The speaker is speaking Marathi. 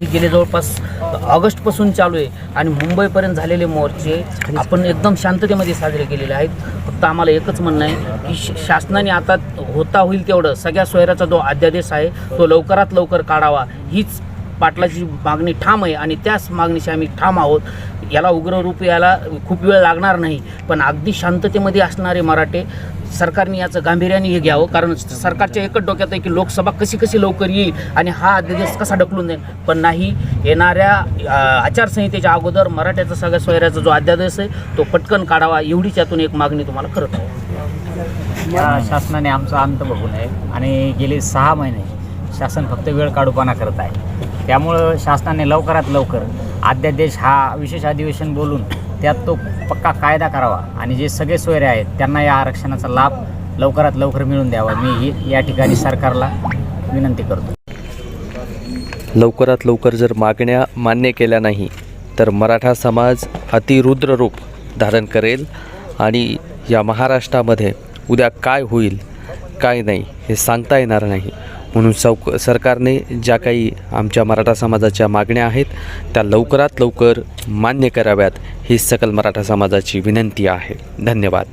गेले जवळपास ऑगस्टपासून चालू आहे आणि मुंबईपर्यंत झालेले मोर्चे आपण एकदम शांततेमध्ये साजरे केलेले आहेत. फक्त आम्हाला एकच म्हणणं आहे की श- शासनाने आता होता होईल तेवढं. सगळ्या सोयऱ्याचा जो अध्यादेश आहे तो लवकरात लवकर काढावा. हीच पाटलाची मागणी ठाम आहे आणि त्याच मागणीशी आम्ही ठाम आहोत. याला उग्र रूप यायला खूप वेळ लागणार नाही. पण अगदी शांततेमध्ये असणारे मराठे सरकारने याचं गांभीर्याने हे घ्यावं. कारण सरकारच्या एकच डोक्यात आहे की लोकसभा कशी कशी लवकर येईल आणि हा अध्यादेश कसा ढकलून देईल. पण नाही येणाऱ्या आचारसंहितेच्या अगोदर मराठ्याचा सगळ्या सोयऱ्याचा जो अध्यादेश आहे तो पटकन काढावा. एवढीच यातून एक मागणी तुम्हाला करत आहे शासनाने आमचा अंत बघू नये. आणि गेले सहा महिने शासन फक्त वेळ काढूपणा करत आहे. त्यामुळं शासनाने लवकरात लवकर अध्यादेश हा विशेष अधिवेशन बोलून त्यात तो पक्का कायदा करावा आणि जे सगळे सोयरे आहेत त्यांना या आरक्षणाचा लाभ लवकरात लवकर मिळून द्यावा. मी ही या ठिकाणी सरकारला विनंती करतो. लवकरात लवकर जर मागण्या मान्य केल्या नाही तर मराठा समाज अतिरुद्र रूप धारण करेल आणि या महाराष्ट्रामध्ये उद्या काय होईल काय नाही हे सांगता येणार नाही. म्हणून चौक सरकारने ज्या काही आमच्या मराठा समाजाच्या मागण्या आहेत त्या लवकरात लवकर मान्य कराव्यात ही सकल मराठा समाजाची विनंती आहे. धन्यवाद.